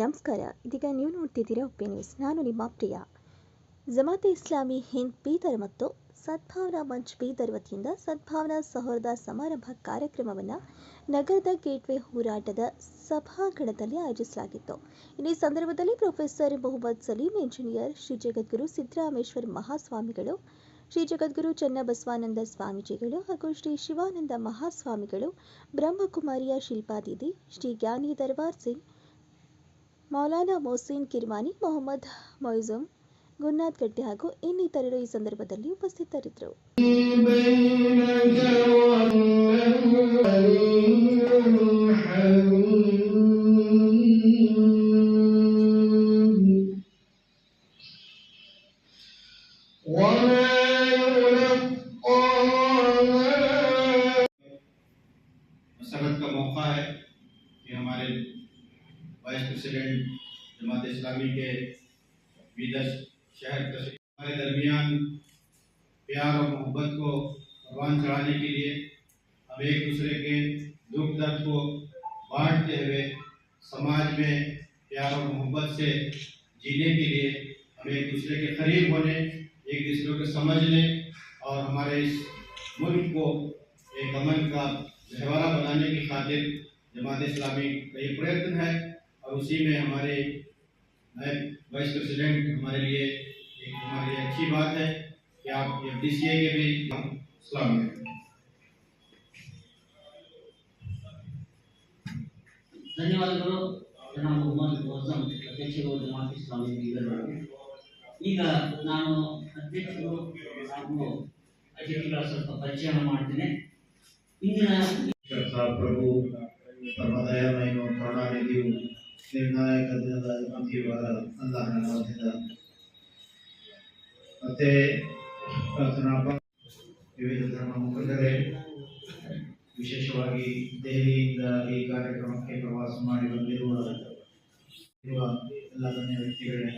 ನೋಡ್ತಿದ್ದೀರಾ ಒಪ್ಪಿ ನ್ಯೂಸ್. ನಾನು ನಿಮ್ಮ ಪ್ರಿಯ. ಜಮಾತೆ ಇಸ್ಲಾಮಿ ಹಿಂದ್ ಬೀದರ್ ಮತ್ತು ಸದ್ಭಾವನಾ ಮಂಚ್ ಬೀದರ್ ವತಿಯಿಂದ ಸದ್ಭಾವನಾ ಸಹೋದ ಸಮಾರಂಭ ಕಾರ್ಯಕ್ರಮವನ್ನು ನಗರದ ಗೇಟ್ವೇ ಹೋರಾಟದ ಸಭಾಂಗಣದಲ್ಲಿ ಆಯೋಜಿಸಲಾಗಿತ್ತು. ಈ ಸಂದರ್ಭದಲ್ಲಿ ಪ್ರೊಫೆಸರ್ ಮೊಹಮ್ಮದ್ ಸಲೀಂ ಇಂಜಿನಿಯರ್ ಶ್ರೀ ಜಗದ್ಗುರು ಸಿದ್ದರಾಮೇಶ್ವರ್ ಮಹಾಸ್ವಾಮಿಗಳು, ಶ್ರೀ ಜಗದ್ಗುರು ಚನ್ನಬಸವಾನಂದ ಸ್ವಾಮೀಜಿಗಳು ಹಾಗೂ ಶ್ರೀ ಶಿವಾನಂದ ಮಹಾಸ್ವಾಮಿಗಳು, ಬ್ರಹ್ಮಕುಮಾರಿಯ ಶಿಲ್ಪಾದಿದಿ, ಶ್ರೀ ಜ್ಞಾನಿ ದರ್ಬಾರ್ ಸಿಂಗ್ ಮೌಲಾನಾ ಮೊಹಸಿನ್ ಕಿರ್ಮಾನಿ ಮೊಹಮ್ಮದ್ ಮೊಯ್ಜುಮ್ ಗುನ್ನಾಥ್ ಗಟ್ಟಿ ಹಾಗೂ ಇನ್ನಿತರರು ಈ ಸಂದರ್ಭದಲ್ಲಿ ಉಪಸ್ಥಿತರಿದ್ದರು وما प्रेसिडेंट जमात इस्लामी के बीदर शहर हमारे दरमियान प्यार और मोहब्बत को परवान चढ़ाने के लिए हम एक दूसरे के दुख दर्द को बांटते हुए समाज में प्यार और मोहब्बत से जीने के लिए हम एक दूसरे के करीब होने, एक दूसरे को समझने और हमारे इस मुल्क को एक अमन का गहवारा बनाने की खातिर जमात इस्लामी का ये प्रयत्न है। और उसी में हमारे नए वाइस प्रेसिडेंट हमारे लिए एक हमारे लिए अच्छी बात है कि आप एफ डी सी ए के भी हम सलाम करें ಧನ್ಯವಾದಗಳು ಜನಾಬ್ ಮೊಹಮ್ಮದ್ ಮೊಹಸಮ್ ಅಧ್ಯಕ್ಷರು ಜಮಾತ್ ಇಸ್ಲಾಮಿ ಬೀದರ್ ಅವರು. ಈಗ ನಾನು ಅಧ್ಯಕ್ಷರು ಹಾಗೂ ಅತಿಥಿಗಳ ಸ್ವಲ್ಪ ಪರಿಚಯ ಮಾಡ್ತೇನೆ ಇಂದಿನ ಕರ್ತಾ ಪ್ರಭು ಪರಮದಯಮಯ ಕರುಣಾನಿಧಿಯು ನಿರ್ಣಾಯಕ ದಿನದ ಅಂತ್ಯವಾದ ಅಲ್ಲಾಹನ ನಾಮದಿಂದ ಮತ್ತೆ ವಿವಿಧ ಧರ್ಮ ಮುಖಂಡರೇ ವಿಶೇಷವಾಗಿ ದೆಹಲಿಯಿಂದ ಈ ಕಾರ್ಯಕ್ರಮಕ್ಕೆ ಪ್ರವಾಸ ಮಾಡಿ ಬಂದಿರುವ ಎಲ್ಲ ಗಣ್ಯ ವ್ಯಕ್ತಿಗಳೇ,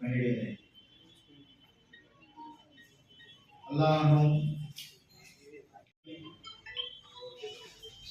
ಮಹಿಳೆಯರೇ. ಅಲ್ಲಾಹನು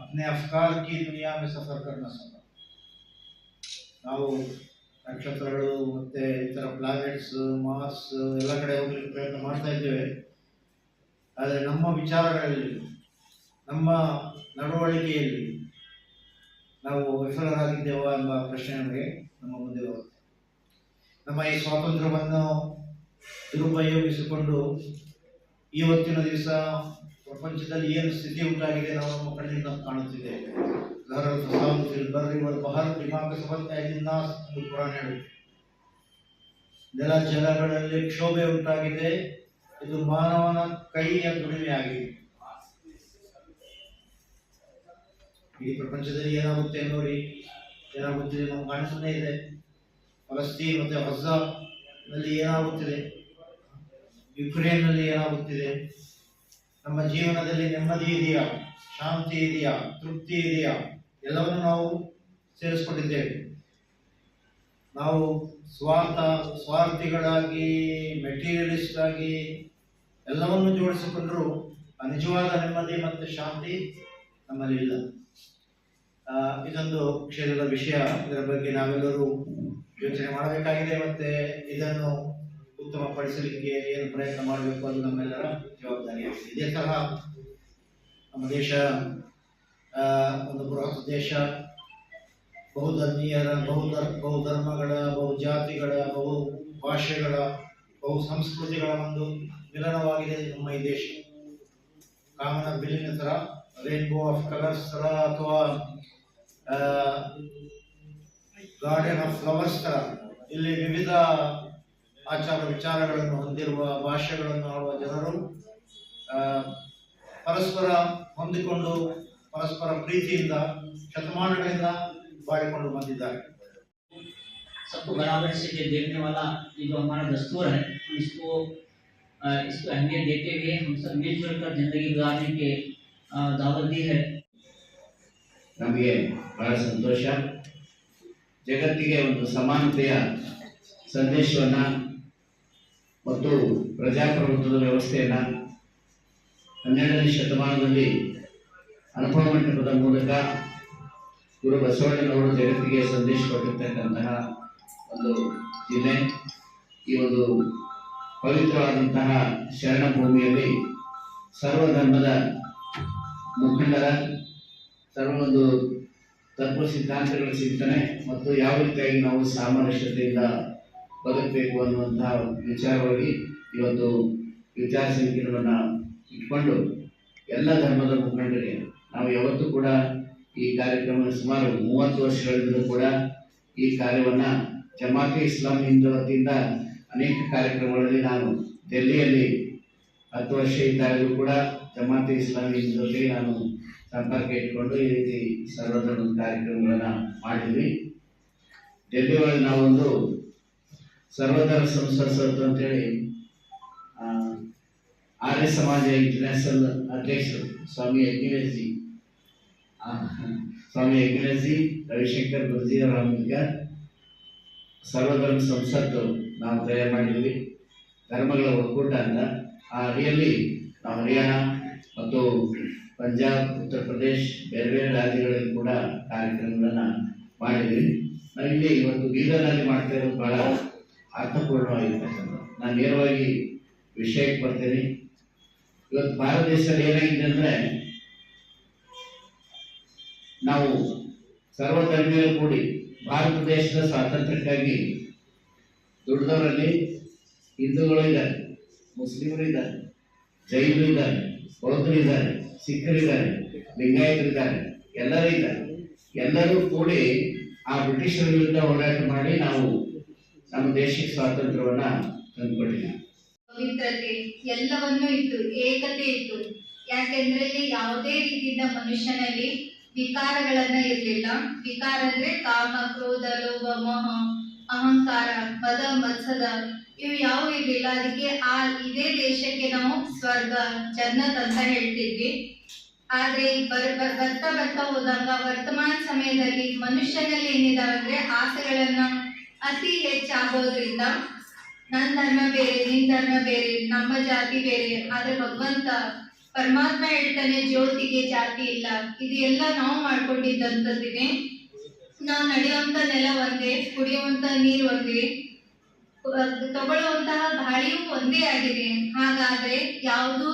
अपने अफकार की दुनिया में सफर करना संभव ನಾವು ನಕ್ಷತ್ರಗಳು ಮತ್ತೆ ಇತರ ಪ್ಲಾನೆಟ್ಸ್ ಮಾರ್ಸ್ ಎಲ್ಲ ಕಡೆ ಹೋಗ್ಲಿಕ್ಕೆ ಪ್ರಯತ್ನ ಮಾಡ್ತಾ ಇದ್ದೇವೆ ಆದರೆ ನಮ್ಮ ವಿಚಾರಗಳಲ್ಲಿ ನಮ್ಮ ನಡವಳಿಕೆಯಲ್ಲಿ ನಾವು ವಿಫಲರಾಗಿದ್ದೇವಾ ಎಂಬ ಪ್ರಶ್ನೆ ನಮಗೆ ನಮ್ಮ ಮುಂದೆ ಬರುತ್ತೆ ನಮ್ಮ ಈ ಸ್ವಾತಂತ್ರ್ಯವನ್ನು ದುರುಪಯೋಗಿಸಿಕೊಂಡು ಇವತ್ತಿನ ದಿವಸ ಪ್ರಪಂಚದಲ್ಲಿ ಏನು ಸ್ಥಿತಿ ಉಂಟಾಗಿದೆ ನಾವು ನಮ್ಮ ಕಣ್ಣಿಂದ ಕಾಣುತ್ತಿದ್ದೇವೆ ಇವತ್ತು ಬಹಳ ದಿಮಾಗ ಒಂದು ಪುರಾಣ ಜಲ ಜಲಗಳಲ್ಲಿ ಕ್ಷೋಭೆ ಉಂಟಾಗಿದೆ. ಇದು ಮಾನವನ ಕೈಯ ದುಡಿಮೆಯಾಗಿದೆ ಈ ಪ್ರಪಂಚದಲ್ಲಿ ಏನಾಗುತ್ತೆ ನೋಡಿ ಏನಾಗುತ್ತಿದೆ ನಾವು ಕಾಣಿಸುತ್ತೇ ಇದೆ. ಅಗಸ್ತಿ ಮತ್ತೆ ಹೊಸನಲ್ಲಿ ಏನಾಗುತ್ತಿದೆ? ಯುಕ್ರೇನ್ನಲ್ಲಿ ಏನಾಗುತ್ತಿದೆ? ನಮ್ಮ ಜೀವನದಲ್ಲಿ ನೆಮ್ಮದಿ ಇದೆಯಾ? ಶಾಂತಿ ಇದೆಯಾ? ತೃಪ್ತಿ ಇದೆಯಾ? ಎಲ್ಲವನ್ನು ನಾವು ಸೇರಿಸ್ಕೊಂಡಿದ್ದೇವೆ. ನಾವು ಸ್ವಾರ್ಥ, ಸ್ವಾರ್ಥಿಗಳಾಗಿ ಮೆಟೀರಿಯಲಿಸ್ಟ್ ಆಗಿ ಎಲ್ಲವನ್ನು ಜೋಡಿಸಿಕೊಂಡರೂ ಆ ನಿಜವಾದ ನೆಮ್ಮದಿ ಮತ್ತು ಶಾಂತಿ ನಮ್ಮಲ್ಲಿ ಇಲ್ಲ. ಇದೊಂದು ಕ್ಷೇತ್ರದ ವಿಷಯ. ಇದರ ಬಗ್ಗೆ ನಾವೆಲ್ಲರೂ ಯೋಚನೆ ಮಾಡಬೇಕಾಗಿದೆ ಮತ್ತೆ ಇದನ್ನು ಉತ್ತಮಪಡಿಸಲಿಕ್ಕೆ ಏನು ಪ್ರಯತ್ನ ಮಾಡಬೇಕು ಅದು ನಮ್ಮೆಲ್ಲರ ಜವಾಬ್ದಾರಿಯಾಗಿದೆ ಇದೇ ತರಹ ನಮ್ಮ ದೇಶ ಒಂದು ಬೃಹತ್ ದೇಶ, ಬಹುಧರ್ಮೀಯರ, ಬಹುಧರ್, ಬಹುಧರ್ಮಗಳ ಬಹು ಜಾತಿಗಳ ಬಹು ಭಾಷೆಗಳ, ಬಹು ಸಂಸ್ಕೃತಿಗಳ ಒಂದು ಮಿಲನವಾಗಿದೆ ನಮ್ಮ ಈ ದೇಶ. ಕಾಮನ ಬಿಲ್ಲಿನ ಥರ ರೇನ್ಬೋ ಆಫ್ ಕಲರ್ಸ್ ಥರ ಅಥವಾ ಗಾರ್ಡನ್ ಆಫ್ ಫ್ಲವರ್ಸ್ ಥರ ಇಲ್ಲಿ ವಿವಿಧ ಆಚಾರ ವಿಚಾರಗಳನ್ನು ಹೊಂದಿರುವ ಭಾಷೆಗಳನ್ನು ಆಡುವ ಜನರು ಆ, ಪರಸ್ಪರ ಹೊಂದಿಕೊಂಡು ಪರಸ್ಪರ ಪ್ರೀತಿಯಿಂದ ಶತಮಾನಗಳಿಂದ ಬಾಳಿಕೊಂಡು ಬಂದಿದ್ದಾರೆ सबको बराबर से दे- देखने वाला ये जो हमारा दस्तूर है हम इसको अ, इसको अहमियत देते हुए हम सब मिलजुल कर जिंदगी गुजारने के अ, दावत दी है ನಮಗೆ ಬಹಳ ಸಂತೋಷ ಜಗತ್ತಿಗೆ ಒಂದು ಸಮಾನತೆಯ ಸಂದೇಶವನ್ನ ಮತ್ತು ಪ್ರಜಾಪ್ರಭುತ್ವದ ವ್ಯವಸ್ಥೆಯನ್ನು ಹನ್ನೆರಡನೇ ಶತಮಾನದಲ್ಲಿ ಅನುಭವ ಮಂಟಪದ ಮೂಲಕ ಗುರು ಬಸವಣ್ಣನವರು ಜಗತ್ತಿಗೆ ಸಂದೇಶ ಕೊಟ್ಟಿರ್ತಕ್ಕಂತಹ ಒಂದು ಜಿಲ್ಲೆ. ಈ ಒಂದು ಪವಿತ್ರವಾದಂತಹ ಶರಣ ಭೂಮಿಯಲ್ಲಿ ಸರ್ವಧರ್ಮದ ಮುಖಂಡರ ಸರ್ವ ಒಂದು ತತ್ವ ಸಿದ್ಧಾಂತಗಳ ಚಿಂತನೆ ಮತ್ತು ಯಾವ ರೀತಿಯಾಗಿ ನಾವು ಸಾಮರಸ್ಯತೆಯಿಂದ ಬದುಕಬೇಕು ಅನ್ನುವಂತಹ ವಿಚಾರವಾಗಿ ಇವತ್ತು ವಿಚಾರ ಸಂಕಿರಣವನ್ನು ಇಟ್ಕೊಂಡು ಎಲ್ಲ ಧರ್ಮದ ಮುಖಂಡರಿಗೆ ನಾವು ಯಾವತ್ತೂ ಕೂಡ ಈ ಕಾರ್ಯಕ್ರಮ ಸುಮಾರು ಮೂವತ್ತು ವರ್ಷಗಳಿಂದಲೂ ಕೂಡ ಈ ಕಾರ್ಯವನ್ನು ಜಮಾತಿ ಇಸ್ಲಾಂ ಹಿಂದೂ ವತಿಯಿಂದ ಅನೇಕ ಕಾರ್ಯಕ್ರಮಗಳಲ್ಲಿ ನಾನು ಡೆಲ್ಲಿಯಲ್ಲಿ ಹತ್ತು ವರ್ಷ ಇದ್ದಾಗಲೂ ಕೂಡ ಜಮಾತಿ ಇಸ್ಲಾಮಿ ಹಿಂದೂ ನಾನು ಸಂಪರ್ಕ ಇಟ್ಕೊಂಡು ಈ ರೀತಿ ಸರ್ವಧರ್ಮ ಕಾರ್ಯಕ್ರಮಗಳನ್ನು ಮಾಡಿದ್ವಿ. ಡೆಲ್ಲಿ ಒಳಗೆ ನಾವೊಂದು ಸರ್ವಧರ್ಮ ಸರ್ ಅಂತೇಳಿ ಆರ್ಯ ಸಮಾಜ ಇಂಟರ್ನ್ಯಾಷನಲ್ ಅಧ್ಯಕ್ಷರು, ಸ್ವಾಮಿ ಯಜ್ಞೇಶ್ ಜಿ. ಸ್ವಾಮಿ ಯಜ್ಞೇಶ್ ಜಿ, ರವಿಶಂಕರ್ ಗುರುಜಿ ಅವರ ಮೂಲಕ ಸರ್ವಧರ್ಮ ಸಂಸತ್ತು ನಾವು ತಯಾರು ಮಾಡಿದ್ವಿ. ಧರ್ಮಗಳ ಒಕ್ಕೂಟ ಅಂತ. ಆ ಅಡಿಯಲ್ಲಿ ನಾವು ಹರಿಯಾಣ ಮತ್ತು ಪಂಜಾಬ್, ಉತ್ತರ ಪ್ರದೇಶ್, ಬೇರೆ ಬೇರೆ ರಾಜ್ಯಗಳಲ್ಲಿ ಕೂಡ ಕಾರ್ಯಕ್ರಮಗಳನ್ನು ಮಾಡಿದ್ವಿ. ನಾವು ಇಲ್ಲಿ ಇವತ್ತು ಬೀದರ್ನಲ್ಲಿ ಮಾಡ್ತಾ ಇರೋದು ಬಹಳ ಅರ್ಥಪೂರ್ಣವಾಗಿರ್ತಕ್ಕಂಥ ನಾನು ನೇರವಾಗಿ ವಿಷಯಕ್ಕೆ ಬರ್ತೇನೆ. ಇವತ್ತು ಭಾರತ ದೇಶದಲ್ಲಿ ಏನಾಗಿದೆ ಅಂದ್ರೆ, ನಾವು ಸರ್ವಧರ್ಮೀಯ ಕೂಡಿ ಭಾರತ ದೇಶದ ಸ್ವಾತಂತ್ರ್ಯಕ್ಕಾಗಿ ದುಡ್ಡವರಲ್ಲಿ ಹಿಂದೂಗಳು ಇದ್ದಾರೆ, ಮುಸ್ಲಿಮರು ಇದ್ದಾರೆ, ಜೈನರು ಇದ್ದಾರೆ, ಬೌದ್ಧರು ಇದ್ದಾರೆ ಸಿಖ್ಖರಿದ್ದಾರೆ ಲಿಂಗಾಯತರಿದ್ದಾರೆ ಎಲ್ಲರೂ ಇದ್ದಾರೆ. ಎಲ್ಲರೂ ಕೂಡಿ ಆ ಬ್ರಿಟಿಷರ ವಿರುದ್ಧ ಹೋರಾಟ ಮಾಡಿ ನಾವು ನಮ್ಮ ದೇಶಕ್ಕೆ ಸ್ವಾತಂತ್ರ್ಯವನ್ನ ತಂದುಕೊಟ್ಟಿದೆ. ಪವಿತ್ರತೆ ಎಲ್ಲವನ್ನೂ ಇತ್ತು, ಏಕತೆ ಇತ್ತು. ಯಾಕೆಂದ್ರೆ ಯಾವುದೇ ರೀತಿಯಿಂದ ಮನುಷ್ಯನಲ್ಲಿ ವಿಕಾರಗಳನ್ನ ಇರಲಿಲ್ಲ. ವಿಕಾರ ಅಂದ್ರೆ ಕಾಮ, ಕ್ರೋಧ, ಲೋಭ, ಮೋಹ, ಅಹಂಕಾರ ಮದ ಮತ್ಸದ ಇವು ಯಾವ ಇರ್ಲಿಲ್ಲ. ಅದಕ್ಕೆ ಆ ಇದೇ ದೇಶಕ್ಕೆ ನಾವು ಸ್ವರ್ಗ, ಜನ್ನತ್ ಅಂತ ಹೇಳ್ತಿದ್ವಿ. ಆದ್ರೆ ಬರ್, ಬರ್- ಬರ್ತಾ ಬರ್ತಾ ಹೋದಾಗ, ವರ್ತಮಾನ ಸಮಯದಲ್ಲಿ ಮನುಷ್ಯನಲ್ಲಿ ಏನಿದಾವೆ ಅಂದ್ರೆ ಆಸೆಗಳನ್ನ ಅತಿ ಹೆಚ್ಚಾಗೋದ್ರಿಂದ ನನ್ನ ಧರ್ಮ ಬೇರೆ, ನಿನ್ ಧರ್ಮ ಬೇರೆ, ನಮ್ಮ ಜಾತಿ ಬೇರೆ, ಆದ್ರೆ ಭಗವಂತ ಪರಮಾತ್ಮ ಹೇಳ್ತಾನೆ ಜ್ಯೋತಿಗೆ ಜಾತಿ ಇಲ್ಲ. ಇದು ಎಲ್ಲ ನಾವು ಮಾಡ್ಕೊಂಡಿದ್ದಂಥದ್ದಿದೆ. ನಾವು ನಡೆಯುವಂತ ನೆಲ ಒಂದೇ ಕುಡಿಯುವಂತ ನೀರು ಒಂದೇ ತಗೊಳ್ಳುವಂತಹ ಗಾಳಿಯೂ ಒಂದೇ ಆಗಿದೆ. ಹಾಗಾದ್ರೆ ಯಾವುದು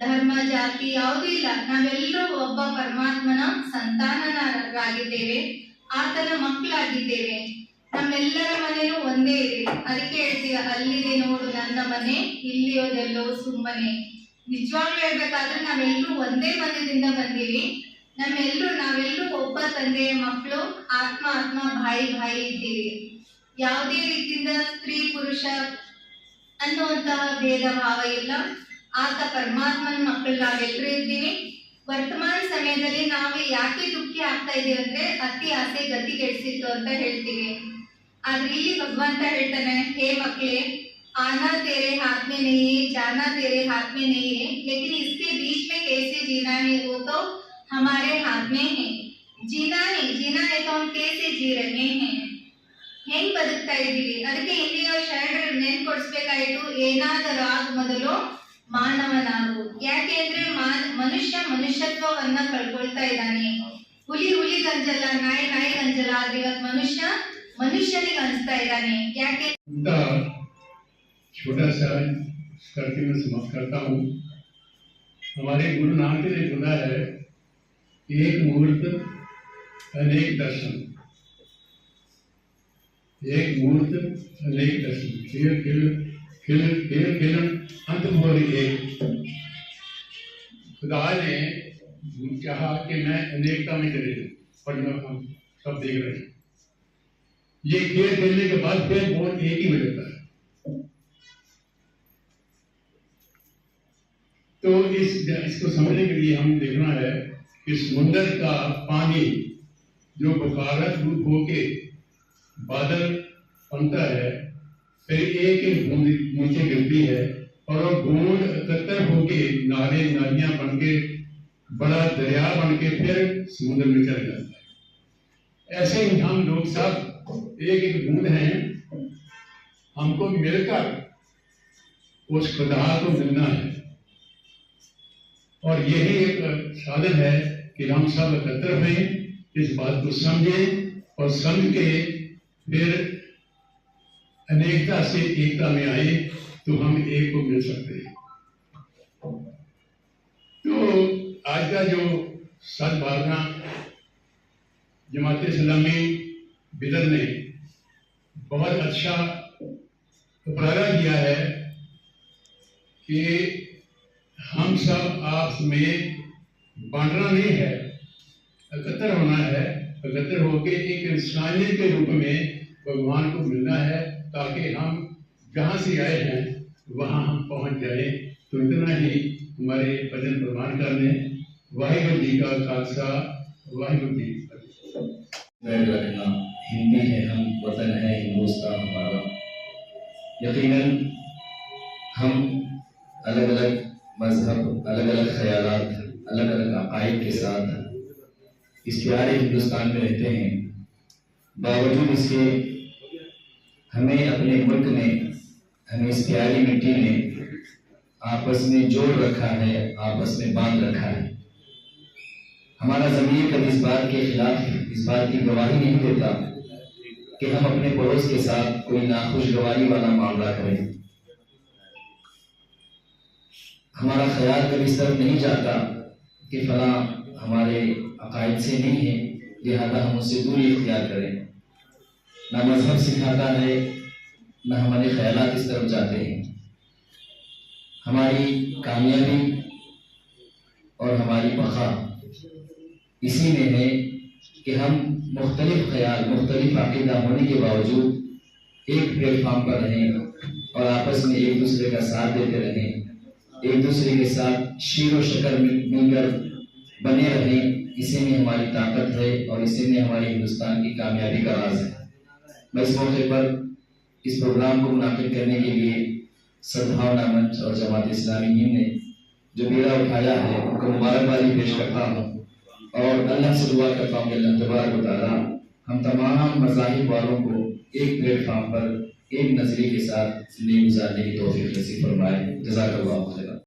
ಧರ್ಮ, ಜಾತಿ ಯಾವುದೂ ಇಲ್ಲ. ನಾವೆಲ್ಲರೂ ಒಬ್ಬ ಪರಮಾತ್ಮನ ಸಂತಾನರಾಗಿದ್ದೇವೆ ಆತನ ಮಕ್ಕಳಾಗಿದ್ದೇವೆ. ನಮ್ಮೆಲ್ಲರ ಮನೆಯೂ ಒಂದೇ ಇದೆ ಅದಕ್ಕೆ ಹೇಳ್ತೀವಿ ಅಲ್ಲಿದೆ ನೋಡು ನನ್ನ ಮನೆ ಇಲ್ಲಿಯೋದೆಲ್ಲೋ ಸುಮ್ಮನೆ. ನಿಜವಾಗ್ಲೂ ಹೇಳ್ಬೇಕಾದ್ರೆ ನಾವೆಲ್ಲರೂ ಒಂದೇ ಮನೆಯಿಂದ ಬಂದೀವಿ. ನಮ್ಮೆಲ್ಲರೂ, ನಾವೆಲ್ಲರೂ ಒಬ್ಬ ತಂದೆಯ ಮಕ್ಕಳು, ಆತ್ಮ ಆತ್ಮ, ಬಾಯಿ ಬಾಯಿ ಇದ್ದೀವಿ. ಯಾವುದೇ ರೀತಿಯಿಂದ ಸ್ತ್ರೀ, ಪುರುಷ ಅನ್ನುವಂತಹ ಭೇದ, ಭಾವ ಇಲ್ಲ. ಆತ ಪರಮಾತ್ಮನ ಮಕ್ಕಳು ನಾವೆಲ್ಲರೂ ಇದ್ದೀವಿ. ವರ್ತಮಾನ ಸಮಯದಲ್ಲಿ ನಾವು ಯಾಕೆ ದುಃಖಿ ಆಗ್ತಾ ಇದೀವಿ ಅಂದ್ರೆ ಅತಿ ಆಸೆ ಗತಿಗೆಡಿಸಿತ್ತು ಅಂತ ಹೇಳ್ತೀವಿ. ಆದ್ರೆ ಇಲ್ಲಿ ಭಗವಂತ ಹೇಳ್ತಾನೆ ಹೇ ಮಕ್ಕಳೇ आना तेरे हाथ में नहीं है जाना तेरे हाथ में नहीं है लेकिन इसके बीच में कैसे जीना है वो तो हमारे हाथ में है जीना है जीना है तो हम कैसे जी रहे हैं ಹೆಂಗ್ ಬದುಕ್ತಾ ಇದ್ದೀವಿ ಅದಕ್ಕೆ ಇಲ್ಲಿಯ ಶರಣರು ನೆನ್ಕೊಡ್ಸ್ಬೇಕಾಯ್ತು ಏನಾದರೂ ಆಗ ಮೊದಲು ಮಾನವನಾಗು ಯಾಕೆ ಅಂದ್ರೆ ಮಾ- ಮನುಷ್ಯ ಮನುಷ್ಯತ್ವವನ್ನ ಕಳ್ಕೊಳ್ತಾ ಇದ್ದಾನೆ ಹುಲಿ ಹುಲಿ ಗಂಜಲ್ಲ ನಾಯಿ ನಾಯಿ ಗಂಜಲ್ಲ ಆದ್ರೆ ಇವತ್ತು ಮನುಷ್ಯ ಮನುಷ್ಯನಿಗೆ ಅನ್ಸ್ತಾ ಇದ್ದಾನೆ ಯಾಕೆ उनका छोटा सा करके मैं समाप्त करता हूँ हमारे गुरु नानक ने बोला है एक मुहूर्त अनेक दर्शन एक मुहूर्त अनेक दर्शन खेल खेल खेल खेल खेलन अंत भोर एक खुदा ने कहा कि मैं अनेकता में चले जाऊं और मैं हम सब देख रहे हैं ये खेल खेलने के बाद फिर बोल एक ही हो जाता है। तो इस, इसको समझने के लिए हम देखना है कि समुंदर का पानी जो बुखारत रूप होके बादल बनता है, फिर एक एक नीचे गिरती है और वो बूंद एकत्र होके नाले नालियाँ बन के बड़ा दरिया बन के फिर समुद्र में चल जाता है। ऐसे ही हम लोग सब एक एक बूंद है। हमको मिलकर उस खुदा को मिलना है। और यही एक साधन है कि हम सब एकत्र हुए, इस बात को समझें और समझ के फिर अनेकता से एकता में आए तो हम एक को मिल सकते हैं। तो आज का जो सदभावना जमात इस्लामी बिदर ने बहुत अच्छा उपराला किया है कि हम सब आपस में बांटना नहीं है, एकत्र होना है, एकत्र होकर एक इंसानियत के रूप में भगवान को मिलना है ताकि हम जहाँ से आए हैं, वहाँ हम पहुँच जाए। तो इतना ही हमारे भजन प्रमाण करने। वाहिगुरु जी का खालसा। वाहिगुरु जी। की हिंदी है हम है हिंदुस्तान हमारा। यकीनन हम अलग अलग मज़हब अलग अलग ख्याल अलग अलग अकायद के साथ इस प्यारे हिंदुस्तान में रहते हैं। बावजूद इसके हमें अपने मुल्क ने, हमें इस प्यारी मिट्टी ने आपस में जोड़ रखा है, आपस में बाँध रखा है। हमारा जमीर कभी इस बात के खिलाफ, इस बात की गवाही नहीं देता। कि हम अपने पड़ोस के साथ कोई नाखुशगवारी वाला मामला करें। हमारा ख्याल कभी तरफ़ नहीं जाता कि फला हमारे अकायद से नहीं है, लिहाजा हम उससे दूरी इख्तियार करें। ना मज़हब सिखाता है, ना हमारे ख्याल इस तरफ़ जाते हैं। हमारी कामयाबी और हमारी बखा इसी में है कि हम मुख्तलिफ़ ख्याल मुख्तलिफ़ अकीदा होने के बावजूद एक प्लेटफॉर्म पर रहें और आपस में एक दूसरे का साथ देते रहें। एक दूसरे के साथ शीर व शकर मिलकर बने रहें। इसी में हमारी ताकत है और इसी में हमारे हिंदुस्तान की कामयाबी का राज है। मैं इस मौके पर इस प्रोग्राम को मुनाकिद करने के लिए सद्भावना मंच और जमात इस्लामी ने जो बेड़ा उठाया है, उनको मुबारकबादी पेश करता हूँ। और अल्लाह से दुआ करता हूँ कि अल्लाह तबारक व तआला हम तमाम मजाहब वालों को एक प्लेटफॉर्म पर, एक नज़रिए के साथ ज़िंदगी गुजारने की तोफ़ी नसीब फरमाए। खैरन।